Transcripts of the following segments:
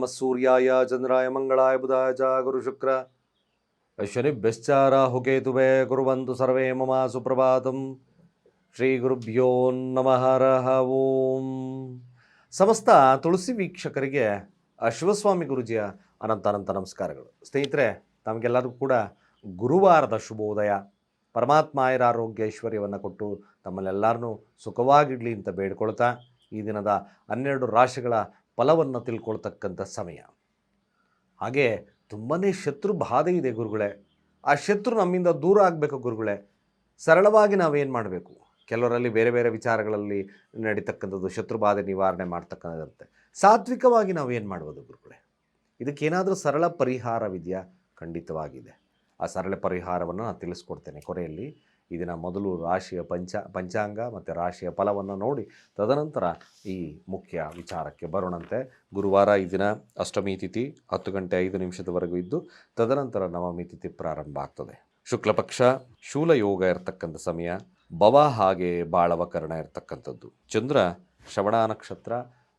ನಮಃ ಸೂರ್ಯಾಯ ಚಂದ್ರಾಯ ಮಂಗಳಾಯ ಬುಧಾಯ ಚ ಗುರು ಶುಕ್ರ ಶನಿಭ್ಯಶ್ಚಾರ ಹುಕೇತುವೆ ಕುರುವಂತು ಸರ್ವೇ ಮಮ ಸುಪ್ರಭಾತಂ ಶ್ರೀ ಗುರುಭ್ಯೋ ನಮಃ ಓಂ ಸಮಸ್ತ ತುಳಸಿ ವೀಕ್ಷಕರಿಗೆ ಶಿವಸ್ವಾಮಿ ಗುರುಜಿಯ ಅನಂತ ಅನಂತ ನಮಸ್ಕಾರಗಳು. ಸ್ನೇಹಿತರೆ, ತಮಗೆಲ್ಲರಿಗೂ ಕೂಡ ಗುರುವಾರದ ಶುಭೋದಯ. ಪರಮಾತ್ಮ ಆಯರ ಆರೋಗ್ಯ ಐಶ್ವರ್ಯವನ್ನು ಕೊಟ್ಟು ತಮ್ಮಲ್ಲೆಲ್ಲರನ್ನೂ ಸುಖವಾಗಿಡಲಿ ಅಂತ ಬೇಡ್ಕೊಳ್ತಾ ಈ ದಿನದ ಹನ್ನೆರಡು ರಾಶಿಗಳ ಫಲವನ್ನು ತಿಳ್ಕೊಳ್ತಕ್ಕಂಥ ಸಮಯ. ಹಾಗೆ ತುಂಬಾ ಶತ್ರು ಬಾಧೆ ಇದೆ ಗುರುಗಳೇ. ಆ ಶತ್ರು ನಮ್ಮಿಂದ ದೂರ ಆಗಬೇಕು ಗುರುಗಳೇ. ಸರಳವಾಗಿ ನಾವೇನು ಮಾಡಬೇಕು? ಕೆಲವರಲ್ಲಿ ಬೇರೆ ಬೇರೆ ವಿಚಾರಗಳಲ್ಲಿ ನಡೀತಕ್ಕಂಥದ್ದು ಶತ್ರು ಬಾಧೆ ನಿವಾರಣೆ ಮಾಡ್ತಕ್ಕಂಥದ್ದಂತೆ. ಸಾತ್ವಿಕವಾಗಿ ನಾವೇನು ಮಾಡ್ಬೋದು ಗುರುಗಳೇ? ಇದಕ್ಕೇನಾದರೂ ಸರಳ ಪರಿಹಾರವಿದೆಯಾ ಖಂಡಿತವಾಗಿದೆ. ಆ ಸರಳ ಪರಿಹಾರವನ್ನು ನಾನು ತಿಳಿಸ್ಕೊಡ್ತೇನೆ ಕೊನೆಯಲ್ಲಿ. ಇದನ್ನು ಮೊದಲು ರಾಶಿಯ ಪಂಚ, ಪಂಚಾಂಗ ಮತ್ತು ರಾಶಿಯ ಫಲವನ್ನು ನೋಡಿ ತದನಂತರ ಈ ಮುಖ್ಯ ವಿಚಾರಕ್ಕೆ ಬರೋಣಂತೆ. ಗುರುವಾರ ಈ ದಿನ ಅಷ್ಟಮಿ ತಿಥಿ ಹತ್ತು ಗಂಟೆ ಐದು ನಿಮಿಷದವರೆಗೂ ಇದ್ದು ತದನಂತರ ನವಮಿ ತಿಥಿ ಪ್ರಾರಂಭ ಆಗ್ತದೆ. ಶುಕ್ಲಪಕ್ಷ ಶೂಲ ಯೋಗ ಇರತಕ್ಕಂಥ ಸಮಯ, ಭವ ಹಾಗೆ ಬಾಳವಕರಣ ಇರತಕ್ಕಂಥದ್ದು. ಚಂದ್ರ, ಶ್ರವಣ ನಕ್ಷತ್ರ,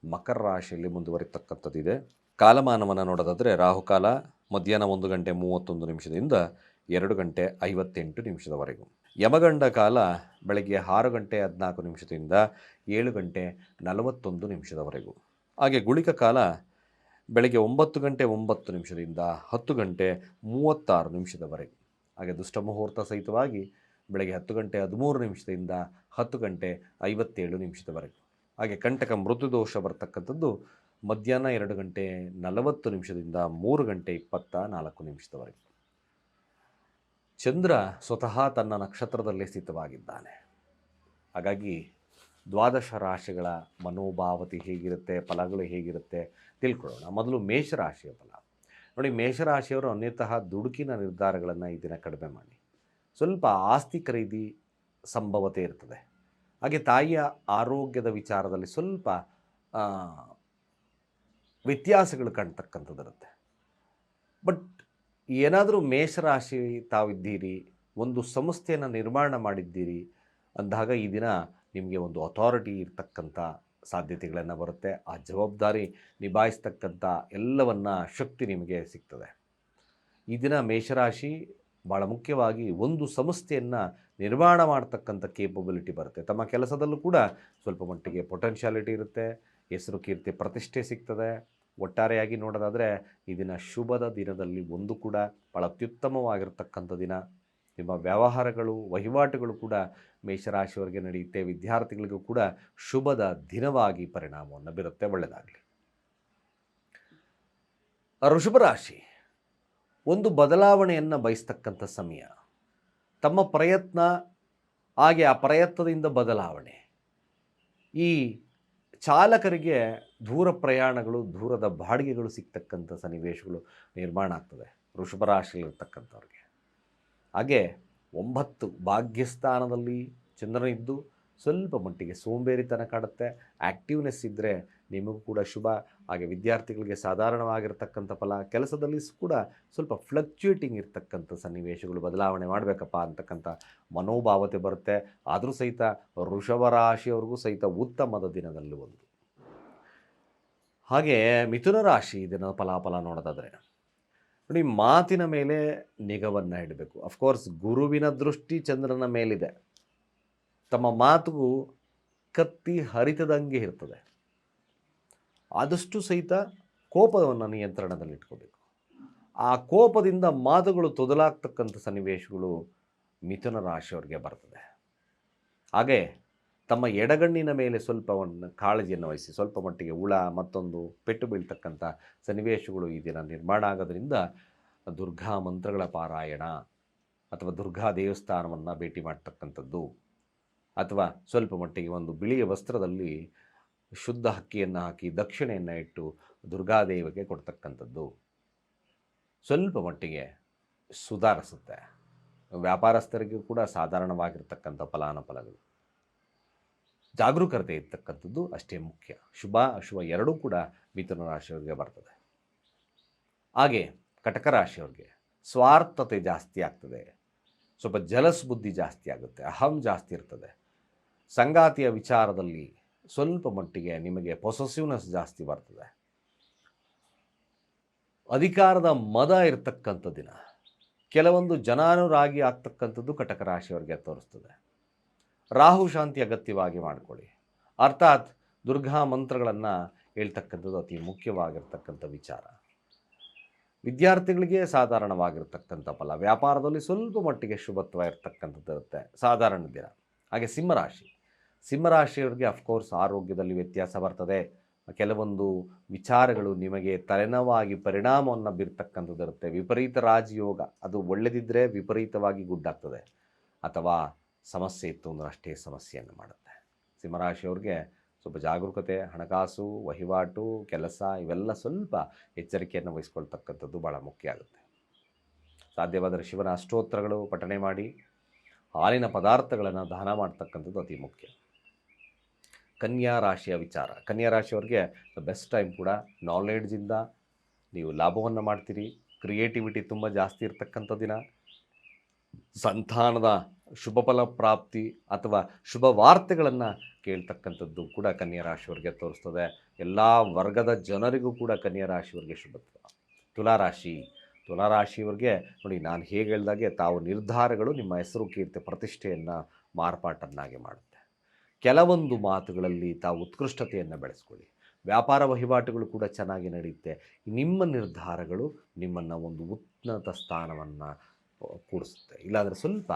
ಮಕರ ರಾಶಿಯಲ್ಲಿ ಮುಂದುವರಿತಕ್ಕಂಥದ್ದಿದೆ ಕಾಲಮಾನವನ್ನು ನೋಡೋದಾದರೆ ರಾಹುಕಾಲ ಮಧ್ಯಾಹ್ನ ಒಂದು ಗಂಟೆ ಮೂವತ್ತೊಂದು ನಿಮಿಷದಿಂದ ಎರಡು ಗಂಟೆ ಐವತ್ತೆಂಟು ನಿಮಿಷದವರೆಗೂ. ಯಮಗಂಡ ಕಾಲ ಬೆಳಗ್ಗೆ ಆರು ಗಂಟೆ ಹದಿನಾಲ್ಕು ನಿಮಿಷದಿಂದ ಏಳು ಗಂಟೆ ನಲವತ್ತೊಂದು ನಿಮಿಷದವರೆಗೂ. ಹಾಗೆ ಗುಳಿಕ ಕಾಲ ಬೆಳಗ್ಗೆ ಒಂಬತ್ತು ಗಂಟೆ ಒಂಬತ್ತು ನಿಮಿಷದಿಂದ ಹತ್ತು ಗಂಟೆ ಮೂವತ್ತಾರು ನಿಮಿಷದವರೆಗೆ. ಹಾಗೆ ದುಷ್ಟ ಮುಹೂರ್ತ ಸಹಿತವಾಗಿ ಬೆಳಗ್ಗೆ ಹತ್ತು ಗಂಟೆ ಹದಿಮೂರು ನಿಮಿಷದಿಂದ ಹತ್ತು ಗಂಟೆ ಐವತ್ತೇಳು ನಿಮಿಷದವರೆಗೆ. ಹಾಗೆ ಕಂಟಕ ಮೃದುದೋಷ ಬರ್ತಕ್ಕಂಥದ್ದು ಮಧ್ಯಾಹ್ನ ಎರಡು ಗಂಟೆ ನಲವತ್ತು ನಿಮಿಷದಿಂದ ಮೂರು ಗಂಟೆ ಇಪ್ಪತ್ತ ನಾಲ್ಕು ನಿಮಿಷದವರೆಗೆ. ಚಂದ್ರ ಸ್ವತಃ ತನ್ನ ನಕ್ಷತ್ರದಲ್ಲೇ ಸ್ಥಿತವಾಗಿದ್ದಾನೆ. ಹಾಗಾಗಿ ದ್ವಾದಶ ರಾಶಿಗಳ ಮನೋಭಾವತಿ ಹೇಗಿರುತ್ತೆ, ಫಲಗಳು ಹೇಗಿರುತ್ತೆ ತಿಳ್ಕೊಳ್ಳೋಣ. ಮೊದಲು ಮೇಷರಾಶಿಯ ಫಲ. ನೋಡಿ, ಮೇಷರಾಶಿಯವರು ಅನ್ಯತಃ ದುಡುಕಿನ ನಿರ್ಧಾರಗಳನ್ನು ಈ ದಿನ ಕಡಿಮೆ ಮಾಡಿ. ಸ್ವಲ್ಪ ಆಸ್ತಿ ಖರೀದಿ ಸಂಭವತೆ ಇರ್ತದೆ. ಹಾಗೆ ತಾಯಿಯ ಆರೋಗ್ಯದ ವಿಚಾರದಲ್ಲಿ ಸ್ವಲ್ಪ ವ್ಯತ್ಯಾಸಗಳು ಕಾಣ್ತಕ್ಕಂಥದ್ದಿರುತ್ತೆ. ಬಟ್ ಏನಾದರೂ ಮೇಷರಾಶಿ ತಾವಿದ್ದೀರಿ, ಒಂದು ಸಂಸ್ಥೆಯನ್ನು ನಿರ್ಮಾಣ ಮಾಡಿದ್ದೀರಿ ಅಂದಾಗ ಈ ದಿನ ನಿಮಗೆ ಒಂದು ಅಥಾರಿಟಿ ಇರ್ತಕ್ಕಂಥ ಸಾಧ್ಯತೆಗಳನ್ನು ಬರುತ್ತೆ. ಆ ಜವಾಬ್ದಾರಿ ನಿಭಾಯಿಸ್ತಕ್ಕಂಥ ಎಲ್ಲವನ್ನ ಶಕ್ತಿ ನಿಮಗೆ ಸಿಗ್ತದೆ. ಈ ದಿನ ಮೇಷರಾಶಿ ಭಾಳ ಮುಖ್ಯವಾಗಿ ಒಂದು ಸಂಸ್ಥೆಯನ್ನು ನಿರ್ಮಾಣ ಮಾಡ್ತಕ್ಕಂಥ ಕೇಪಬಿಲಿಟಿ ಬರುತ್ತೆ. ತಮ್ಮ ಕೆಲಸದಲ್ಲೂ ಕೂಡ ಸ್ವಲ್ಪ ಮಟ್ಟಿಗೆ ಪೊಟೆನ್ಷಿಯಾಲಿಟಿ ಇರುತ್ತೆ, ಹೆಸರು ಕೀರ್ತಿ, ಪ್ರತಿಷ್ಠೆ ಸಿಗ್ತದೆ. ಒಟ್ಟಾರೆಯಾಗಿ ನೋಡೋದಾದರೆ ಈ ದಿನ ಶುಭದ ದಿನದಲ್ಲಿ ಒಂದು ಕೂಡ ಭಾಳ ಅತ್ಯುತ್ತಮವಾಗಿರ್ತಕ್ಕಂಥ ದಿನ. ನಿಮ್ಮ ವ್ಯವಹಾರಗಳು, ವಹಿವಾಟುಗಳು ಕೂಡ ಮೇಷರಾಶಿಯವರಿಗೆ ನಡೆಯುತ್ತೆ. ವಿದ್ಯಾರ್ಥಿಗಳಿಗೂ ಕೂಡ ಶುಭದ ದಿನವಾಗಿ ಪರಿಣಾಮವನ್ನು ಬೀರುತ್ತೆ. ಒಳ್ಳೆಯದಾಗಲಿ ರಾಶಿ, ಒಂದು ಬದಲಾವಣೆಯನ್ನು ಬಯಸ್ತಕ್ಕಂಥ ಸಮಯ. ತಮ್ಮ ಪ್ರಯತ್ನ, ಹಾಗೆ ಆ ಪ್ರಯತ್ನದಿಂದ ಬದಲಾವಣೆ. ಈ ಚಾಲಕರಿಗೆ ದೂರ ಪ್ರಯಾಣಗಳು, ದೂರದ ಬಾಡಿಗೆಗಳು ಸಿಗ್ತಕ್ಕಂಥ ಸನ್ನಿವೇಶಗಳು ನಿರ್ಮಾಣ ಆಗ್ತದೆ. ವೃಷಭ ರಾಶಿಯಲ್ಲಿರ್ತಕ್ಕಂಥವ್ರಿಗೆ ಹಾಗೆ ಒಂಬತ್ತು ಭಾಗ್ಯಸ್ಥಾನದಲ್ಲಿ ಚಂದ್ರನಿದ್ದು ಸ್ವಲ್ಪ ಮಟ್ಟಿಗೆ ಸೋಂಬೇರಿತನ ಕಾಡುತ್ತೆ. ಆ್ಯಕ್ಟಿವ್ನೆಸ್ ಇದ್ದರೆ ನಿಮಗೂ ಕೂಡ ಶುಭ. ಹಾಗೆ ವಿದ್ಯಾರ್ಥಿಗಳಿಗೆ ಸಾಧಾರಣವಾಗಿರ್ತಕ್ಕಂಥ ಫಲ. ಕೆಲಸದಲ್ಲಿ ಕೂಡ ಸ್ವಲ್ಪ ಫ್ಲಕ್ಚುಯೇಟಿಂಗ್ ಇರ್ತಕ್ಕಂಥ ಸನ್ನಿವೇಶಗಳು ಬದಲಾವಣೆ ಮಾಡಬೇಕಪ್ಪ ಅಂತಕ್ಕಂಥ ಮನೋಭಾವತೆ ಬರುತ್ತೆ. ಆದರೂ ಸಹಿತ ವೃಷಭ ರಾಶಿಯವ್ರಿಗೂ ಸಹಿತ ಉತ್ತಮದ ದಿನದಲ್ಲಿ ಒಂದು. ಹಾಗೆ ಮಿಥುನ ರಾಶಿ ದಿನದ ಫಲಾಫಲ ನೋಡೋದಾದರೆ, ನೋಡಿ, ಮಾತಿನ ಮೇಲೆ ನಿಗವನ್ನು ಇಡಬೇಕು. ಅಫ್ಕೋರ್ಸ್ ಗುರುವಿನ ದೃಷ್ಟಿ ಚಂದ್ರನ ಮೇಲಿದೆ. ತಮ್ಮ ಮಾತು ಕತ್ತಿ ಹರಿತದಂಗೆ ಇರ್ತದೆ. ಆದಷ್ಟು ಸಹಿತ ಕೋಪವನ್ನು ನಿಯಂತ್ರಣದಲ್ಲಿಟ್ಕೋಬೇಕು. ಆ ಕೋಪದಿಂದ ಮಾತುಗಳು ತೊದಲಾಗ್ತಕ್ಕಂಥ ಸನ್ನಿವೇಶಗಳು ಮಿಥುನ ರಾಶಿಯವ್ರಿಗೆ ಬರ್ತದೆ. ಹಾಗೆ ತಮ್ಮ ಎಡಗಣ್ಣಿನ ಮೇಲೆ ಸ್ವಲ್ಪ ಒಂದು ಕಾಳಜಿಯನ್ನು ವಹಿಸಿ, ಸ್ವಲ್ಪ ಮಟ್ಟಿಗೆ ಹುಳ, ಮತ್ತೊಂದು ಪೆಟ್ಟು ಬೀಳ್ತಕ್ಕಂಥ ಸನ್ನಿವೇಶಗಳು ಈ ದಿನ ನಿರ್ಮಾಣ ಆಗೋದ್ರಿಂದ ದುರ್ಗಾ ಮಂತ್ರಗಳ ಪಾರಾಯಣ ಅಥವಾ ದುರ್ಗಾ ದೇವಸ್ಥಾನವನ್ನು ಭೇಟಿ ಮಾಡ್ತಕ್ಕಂಥದ್ದು ಅಥವಾ ಸ್ವಲ್ಪ ಮಟ್ಟಿಗೆ ಒಂದು ಬಿಳಿಯ ವಸ್ತ್ರದಲ್ಲಿ ಶುದ್ಧ ಹಕ್ಕಿಯನ್ನು ಹಾಕಿ ದಕ್ಷಿಣೆಯನ್ನು ಇಟ್ಟು ದುರ್ಗಾದೇವಿಗೆ ಕೊಡ್ತಕ್ಕಂಥದ್ದು. ಸ್ವಲ್ಪ ಮಟ್ಟಿಗೆ ಸುಧಾರಿಸುತ್ತೆ. ವ್ಯಾಪಾರಸ್ಥರಿಗೂ ಕೂಡ ಸಾಧಾರಣವಾಗಿರ್ತಕ್ಕಂಥ ಫಲಾನುಫಲಗಳು ಜಾಗರೂಕತೆ ಇರ್ತಕ್ಕಂಥದ್ದು ಅಷ್ಟೇ ಮುಖ್ಯ. ಶುಭ, ಅಶುಭ ಎರಡೂ ಕೂಡ ಮಿಥುನ ರಾಶಿಯವರಿಗೆ ಬರ್ತದೆ. ಹಾಗೆ ಕಟಕ ರಾಶಿಯವ್ರಿಗೆ ಸ್ವಾರ್ಥತೆ ಜಾಸ್ತಿ ಆಗ್ತದೆ. ಸ್ವಲ್ಪ ಜಲಸ್ ಬುದ್ಧಿ ಜಾಸ್ತಿ ಆಗುತ್ತೆ. ಅಹಂ ಜಾಸ್ತಿ ಇರ್ತದೆ. ಸಂಗಾತಿಯ ವಿಚಾರದಲ್ಲಿ ಸ್ವಲ್ಪ ಮಟ್ಟಿಗೆ ನಿಮಗೆ ಪೊಸೆಸಿವ್ನೆಸ್ ಜಾಸ್ತಿ ಬರ್ತದೆ. ಅಧಿಕಾರದ ಮದ ಇರತಕ್ಕಂಥ ದಿನ. ಕೆಲವೊಂದು ಜನಾನುರಾಗಿ ಆಗ್ತಕ್ಕಂಥದ್ದು ಕಟಕ ರಾಶಿಯವರಿಗೆ ತೋರಿಸ್ತದೆ. ರಾಹು ಶಾಂತಿ ಅಗತ್ಯವಾಗಿ ಮಾಡಿಕೊಳ್ಳಿ. ಅರ್ಥಾತ್ ದುರ್ಗಾ ಮಂತ್ರಗಳನ್ನು ಹೇಳ್ತಕ್ಕಂಥದ್ದು ಅತಿ ಮುಖ್ಯವಾಗಿರ್ತಕ್ಕಂಥ ವಿಚಾರ. ವಿದ್ಯಾರ್ಥಿಗಳಿಗೆ ಸಾಧಾರಣವಾಗಿರ್ತಕ್ಕಂಥ ಫಲ. ವ್ಯಾಪಾರದಲ್ಲಿ ಸ್ವಲ್ಪ ಮಟ್ಟಿಗೆ ಶುಭತ್ವ ಇರ್ತಕ್ಕಂಥದ್ದು ಇರುತ್ತೆ ಸಾಧಾರಣ ದಿನ. ಹಾಗೆ ಸಿಂಹರಾಶಿ. ಸಿಂಹರಾಶಿಯವರಿಗೆ ಅಫ್ಕೋರ್ಸ್ ಆರೋಗ್ಯದಲ್ಲಿ ವ್ಯತ್ಯಾಸ ಬರ್ತದೆ. ಕೆಲವೊಂದು ವಿಚಾರಗಳು ನಿಮಗೆ ತಲೆನೋವಾಗಿ ಪರಿಣಾಮವನ್ನು ಬೀರ್ತಕ್ಕಂಥದ್ದು ಇರುತ್ತೆ ವಿಪರೀತ ರಾಜಯೋಗ, ಅದು ಒಳ್ಳೆದಿದ್ದರೆ ವಿಪರೀತವಾಗಿ ಗುಡ್ಡಾಗ್ತದೆ. ಅಥವಾ ಸಮಸ್ಯೆ ಇತ್ತು ಅಂದ್ರೆ ಅಷ್ಟೇ ಸಮಸ್ಯೆಯನ್ನು ಮಾಡುತ್ತೆ. ಸಿಂಹರಾಶಿಯವ್ರಿಗೆ ಸ್ವಲ್ಪ ಜಾಗರೂಕತೆ, ಹಣಕಾಸು, ವಹಿವಾಟು, ಕೆಲಸ ಇವೆಲ್ಲ ಸ್ವಲ್ಪ ಎಚ್ಚರಿಕೆಯನ್ನು ವಹಿಸ್ಕೊಳ್ತಕ್ಕಂಥದ್ದು ಭಾಳ ಮುಖ್ಯ ಆಗುತ್ತೆ. ಸಾಧ್ಯವಾದರೆ ಶಿವನ ಅಷ್ಟೋತ್ತರಗಳು ಪಠಣೆ ಮಾಡಿ, ಹಾಲಿನ ಪದಾರ್ಥಗಳನ್ನು ದಾನ ಮಾಡ್ತಕ್ಕಂಥದ್ದು ಅತಿ ಮುಖ್ಯ. ಕನ್ಯಾ ರಾಶಿಯ ವಿಚಾರ. ಕನ್ಯಾ ರಾಶಿಯವ್ರಿಗೆ ಬೆಸ್ಟ್ ಟೈಮ್ ಕೂಡ ನಾಲೆಡ್ಜಿಂದ ನೀವು ಲಾಭವನ್ನು ಮಾಡ್ತೀರಿ. ಕ್ರಿಯೇಟಿವಿಟಿ ತುಂಬ ಜಾಸ್ತಿ ಇರತಕ್ಕಂಥ ದಿನ. ಸಂತಾನದ ಶುಭ ಫಲ ಪ್ರಾಪ್ತಿ ಅಥವಾ ಶುಭ ವಾರ್ತೆಗಳನ್ನು ಕೇಳ್ತಕ್ಕಂಥದ್ದು ಕೂಡ ಕನ್ಯಾ ರಾಶಿಯವರಿಗೆ ತೋರಿಸ್ತದೆ. ಎಲ್ಲ ವರ್ಗದ ಜನರಿಗೂ ಕೂಡ ಕನ್ಯಾ ರಾಶಿಯವರಿಗೆ ಶುಭತ್ವ ತುಲಾರಾಶಿ ತುಲಾರಾಶಿಯವರಿಗೆ ನೋಡಿ ನಾನು ಹೇಗೆ ಹೇಳ್ದಾಗೆ ತಾವು ನಿರ್ಧಾರಗಳು ನಿಮ್ಮ ಹೆಸರು, ಕೀರ್ತಿ, ಪ್ರತಿಷ್ಠೆಯನ್ನು ಮಾರ್ಪಾಟನ್ನಾಗಿ ಮಾಡುತ್ತೆ. ಕೆಲವೊಂದು ಮಾತುಗಳಲ್ಲಿ ತಾವು ಉತ್ಕೃಷ್ಟತೆಯನ್ನು ಬೆಳೆಸ್ಕೊಳ್ಳಿ. ವ್ಯಾಪಾರ ವಹಿವಾಟುಗಳು ಕೂಡ ಚೆನ್ನಾಗಿ ನಡೆಯುತ್ತೆ. ನಿಮ್ಮ ನಿರ್ಧಾರಗಳು ನಿಮ್ಮನ್ನು ಒಂದು ಉನ್ನತ ಸ್ಥಾನವನ್ನು ಕೂಡಿಸುತ್ತೆ. ಇಲ್ಲಾಂದರೆ ಸ್ವಲ್ಪ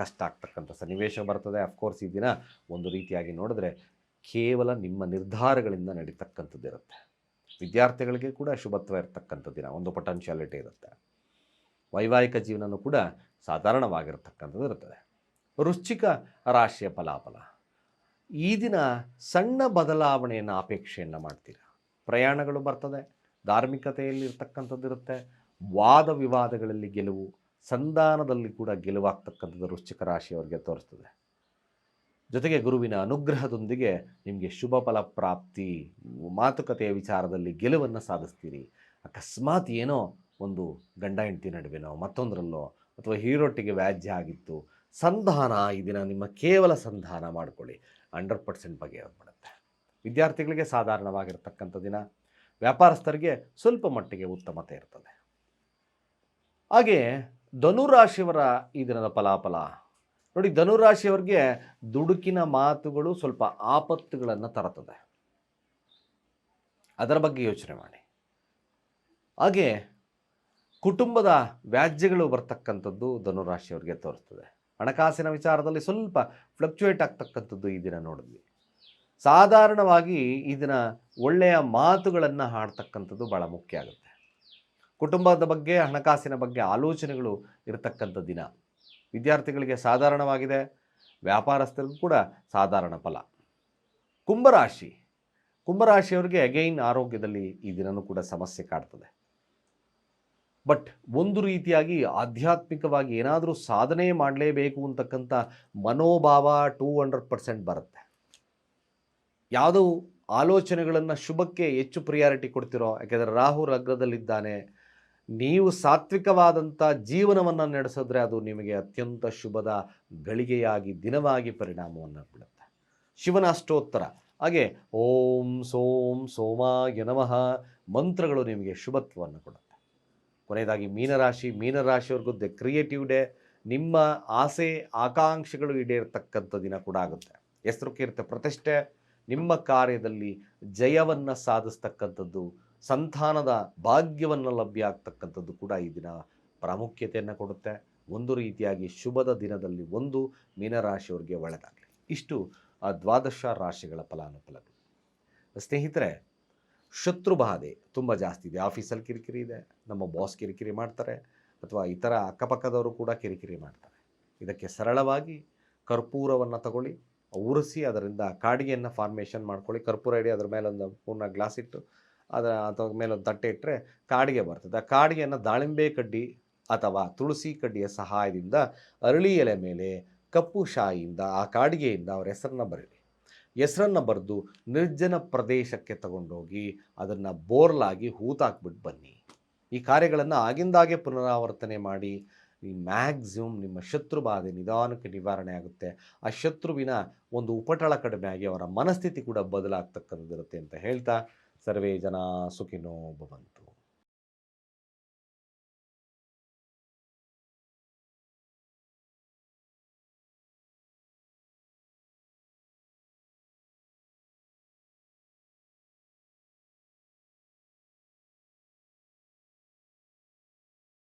ಕಷ್ಟ ಆಗ್ತಕ್ಕಂಥ ಸನ್ನಿವೇಶ ಬರ್ತದೆ. ಅಫ್ಕೋರ್ಸ್ ಈ ದಿನ ಒಂದು ರೀತಿಯಾಗಿ ನೋಡಿದ್ರೆ ಕೇವಲ ನಿಮ್ಮ ನಿರ್ಧಾರಗಳಿಂದ ನಡೀತಕ್ಕಂಥದ್ದಿರುತ್ತೆ ವಿದ್ಯಾರ್ಥಿಗಳಿಗೆ ಕೂಡ ಶುಭತ್ವ ಇರತಕ್ಕಂಥ ದಿನ. ಒಂದು ಪೊಟೆನ್ಷಿಯಾಲಿಟಿ ಇರುತ್ತೆ. ವೈವಾಹಿಕ ಜೀವನವೂ ಕೂಡ ಸಾಧಾರಣವಾಗಿರ್ತಕ್ಕಂಥದ್ದು ಇರುತ್ತದೆ ರುಚಿಕ ರಾಶಿಯ ಫಲಾಫಲ. ಈ ದಿನ ಸಣ್ಣ ಬದಲಾವಣೆಯನ್ನು ಅಪೇಕ್ಷೆಯನ್ನು ಮಾಡ್ತೀರಾ? ಪ್ರಯಾಣಗಳು ಬರ್ತದೆ ಧಾರ್ಮಿಕತೆಯಲ್ಲಿ ಇರ್ತಕ್ಕಂಥದ್ದು ಇರುತ್ತೆ ವಾದ ವಿವಾದಗಳಲ್ಲಿ ಗೆಲುವು, ಸಂಧಾನದಲ್ಲಿ ಕೂಡ ಗೆಲುವಾಗ್ತಕ್ಕಂಥದ್ದು ವೃಶ್ಚಿಕ ರಾಶಿಯವರಿಗೆ ತೋರಿಸ್ತದೆ. ಜೊತೆಗೆ ಗುರುವಿನ ಅನುಗ್ರಹದೊಂದಿಗೆ ನಿಮಗೆ ಶುಭ ಫಲ ಪ್ರಾಪ್ತಿ, ಮಾತುಕತೆಯ ವಿಚಾರದಲ್ಲಿ ಗೆಲುವನ್ನು ಸಾಧಿಸ್ತೀರಿ. ಅಕಸ್ಮಾತ್ ಏನೋ ಒಂದು ಗಂಡ ಹೆಂಡತಿ ನಡುವೆನೋ ಮತ್ತೊಂದರಲ್ಲೋ, ಅಥವಾ ಹೀರೊಟ್ಟಿಗೆ ವ್ಯಾಜ್ಯ ಆಗಿತ್ತು ಸಂಧಾನ ಈ ದಿನ ನಿಮ್ಮ ಕೇವಲ ಸಂಧಾನ ಮಾಡಿಕೊಳ್ಳಿ. ಹಂಡ್ರೆಡ್ ಪರ್ಸೆಂಟ್ ಮಾಡುತ್ತೆ ವಿದ್ಯಾರ್ಥಿಗಳಿಗೆ ಸಾಧಾರಣವಾಗಿರ್ತಕ್ಕಂಥ ದಿನ. ವ್ಯಾಪಾರಸ್ಥರಿಗೆ ಸ್ವಲ್ಪ ಮಟ್ಟಿಗೆ ಉತ್ತಮತೆ ಇರ್ತದೆ. ಹಾಗೆ ಧನುರಾಶಿಯವರ ಈ ದಿನದ ಫಲಾಫಲ. ನೋಡಿ, ಧನುರಾಶಿಯವರಿಗೆ ದುಡುಕಿನ ಮಾತುಗಳು ಸ್ವಲ್ಪ ಆಪತ್ತುಗಳನ್ನು ತರುತ್ತದೆ. ಅದರ ಬಗ್ಗೆ ಯೋಚನೆ ಮಾಡಿ. ಹಾಗೆ ಕುಟುಂಬದ ವ್ಯಾಜ್ಯಗಳು ಬರ್ತಕ್ಕಂಥದ್ದು ಧನುರಾಶಿಯವರಿಗೆ ತೋರಿಸ್ತದೆ ಹಣಕಾಸಿನ ವಿಚಾರದಲ್ಲಿ ಸ್ವಲ್ಪ ಫ್ಲಕ್ಚುಯೇಟ್ ಆಗ್ತಕ್ಕಂಥದ್ದು ಈ ದಿನ ನೋಡಿದ್ವಿ. ಸಾಧಾರಣವಾಗಿ ಈ ದಿನ ಒಳ್ಳೆಯ ಮಾತುಗಳನ್ನು ಹಾಡ್ತಕ್ಕಂಥದ್ದು ಭಾಳ ಮುಖ್ಯ ಆಗುತ್ತೆ. ಕುಟುಂಬದ ಬಗ್ಗೆ, ಹಣಕಾಸಿನ ಬಗ್ಗೆ ಆಲೋಚನೆಗಳು ಇರತಕ್ಕಂಥ ದಿನ. ವಿದ್ಯಾರ್ಥಿಗಳಿಗೆ ಸಾಧಾರಣವಾಗಿದೆ, ವ್ಯಾಪಾರಸ್ಥರಿಗೂ ಕೂಡ ಸಾಧಾರಣ ಫಲ. ಕುಂಭರಾಶಿ. ಕುಂಭರಾಶಿಯವರಿಗೆ ಅಗೈನ್ ಆರೋಗ್ಯದಲ್ಲಿ ಈ ದಿನವೂ ಕೂಡ ಸಮಸ್ಯೆ ಕಾಡ್ತದೆ. ಬಟ್ ಒಂದು ರೀತಿಯಾಗಿ ಆಧ್ಯಾತ್ಮಿಕವಾಗಿ ಏನಾದರೂ ಸಾಧನೆ ಮಾಡಲೇಬೇಕು ಅಂತಕ್ಕಂಥ ಮನೋಭಾವ ಟೂ ಹಂಡ್ರೆಡ್ ಪರ್ಸೆಂಟ್ ಬರುತ್ತೆ. ಯಾವುದೋ ಆಲೋಚನೆಗಳನ್ನು ಶುಭಕ್ಕೆ ಹೆಚ್ಚು ಪ್ರಿಯಾರಿಟಿ ಕೊಡ್ತಿರೋ, ಯಾಕೆಂದರೆ ರಾಹು ರಗ್ರದಲ್ಲಿದ್ದಾನೆ, ನೀವು ಸಾತ್ವಿಕವಾದಂಥ ಜೀವನವನ್ನು ನಡೆಸಿದ್ರೆ ಅದು ನಿಮಗೆ ಅತ್ಯಂತ ಶುಭದ ಗಳಿಗೆಯಾಗಿ, ದಿನವಾಗಿ ಪರಿಣಾಮವನ್ನು ಬೀಳುತ್ತೆ. ಶಿವನ ಅಷ್ಟೋತ್ತರ. ಹಾಗೆ ಓಂ ಸೋಂ ಸೋಮ ನಮಃ, ಮಂತ್ರಗಳು ನಿಮಗೆ ಶುಭತ್ವವನ್ನು ಕೊಡುತ್ತೆ. ಕೊನೆಯದಾಗಿ ಮೀನರಾಶಿ, ಮೀನರಾಶಿಯವ್ರಿಗೂ ದ ಕ್ರಿಯೇಟಿವ್ ಡೇ ನಿಮ್ಮ ಆಸೆ, ಆಕಾಂಕ್ಷೆಗಳು ಈಡೇರ್ತಕ್ಕಂಥ ದಿನ ಕೂಡ ಆಗುತ್ತೆ. ಹೆಸರು ಕೀರ್ತಿ, ಪ್ರತಿಷ್ಠೆ, ನಿಮ್ಮ ಕಾರ್ಯದಲ್ಲಿ ಜಯವನ್ನು ಸಾಧಿಸ್ತಕ್ಕಂಥದ್ದು, ಸಂತಾನದ ಭಾಗ್ಯವನ್ನು ಲಭ್ಯ ಆಗ್ತಕ್ಕಂಥದ್ದು ಕೂಡ ಈ ದಿನ ಪ್ರಾಮುಖ್ಯತೆಯನ್ನು ಕೊಡುತ್ತೆ. ಒಂದು ರೀತಿಯಾಗಿ ಶುಭದ ದಿನದಲ್ಲಿ ಒಂದು ಮೀನರಾಶಿಯವ್ರಿಗೆ ಒಳ್ಳೆಯದಾಗಲಿ ಇಷ್ಟು ದ್ವಾದಶ ರಾಶಿಗಳ ಫಲಾನುಫಲಗಳು. ಸ್ನೇಹಿತರೆ ಶತ್ರು ಬಾಧೆ ತುಂಬ ಜಾಸ್ತಿ ಇದೆ. ಆಫೀಸಲ್ಲಿ ಕಿರಿಕಿರಿ ಇದೆ, ನಮ್ಮ ಬಾಸ್ ಕಿರಿಕಿರಿ ಮಾಡ್ತಾರೆ ಅಥವಾ ಇತರ ಅಕ್ಕಪಕ್ಕದವರು ಕೂಡ ಕಿರಿಕಿರಿ ಮಾಡ್ತಾರೆ. ಇದಕ್ಕೆ ಸರಳವಾಗಿ ಕರ್ಪೂರವನ್ನು ತಗೊಳ್ಳಿ, ಉರಿಸಿ ಅದರಿಂದ ಕಾಡಿಗೆಯನ್ನು ಫಾರ್ಮೇಷನ್ ಮಾಡ್ಕೊಳ್ಳಿ. ಕರ್ಪೂರ ಇಡಿ ಅದರ ಮೇಲೆ ಒಂದು ಪೂರ್ಣ ಗ್ಲಾಸ್ ಇಟ್ಟು ಅದರ ಅಥವಾ ಮೇಲೆ ಒಂದು ತಟ್ಟೆ ಇಟ್ಟರೆ ಕಾಡಿಗೆ ಬರ್ತದೆ. ಆ ಕಾಡಿಗೆಯನ್ನು ದಾಳಿಂಬೆ ಕಡ್ಡಿ ಅಥವಾ ತುಳಸಿ ಕಡ್ಡಿಯ ಸಹಾಯದಿಂದ ಅರಳಿ ಎಲೆ ಮೇಲೆ ಕಪ್ಪು ಶಾಯಿಯಿಂದ ಆ ಕಾಡಿಗೆಯಿಂದ ಅವರ ಹೆಸರನ್ನ ಬರೀರಿ. ಹೆಸರನ್ನು ಬರೆದು ನಿರ್ಜನ ಪ್ರದೇಶಕ್ಕೆ ತಗೊಂಡೋಗಿ ಅದನ್ನು ಬೋರ್ಲಾಗಿ ಹೂತಾಕ್ಬಿಟ್ಟು ಬನ್ನಿ. ಈ ಕಾರ್ಯಗಳನ್ನು ಆಗಿಂದಾಗೆ ಪುನರಾವರ್ತನೆ ಮಾಡಿ ಈ ಮ್ಯಾಕ್ಸಿಮಮ್ ನಿಮ್ಮ ಶತ್ರು ಬಾಧೆ ನಿಧಾನಕ್ಕೆ ನಿವಾರಣೆ ಆಗುತ್ತೆ. ಆ ಶತ್ರುವಿನ ಒಂದು ಉಪಟಳ ಕಡಿಮೆ ಆಗಿ ಅವರ ಮನಸ್ಥಿತಿ ಕೂಡ ಬದಲಾಗ್ತಕ್ಕಂಥದ್ದಿರುತ್ತೆ ಅಂತ ಹೇಳ್ತಾ ಸರ್ವೇ ಜನ ಸುಖಿನೋ ಭವಂತು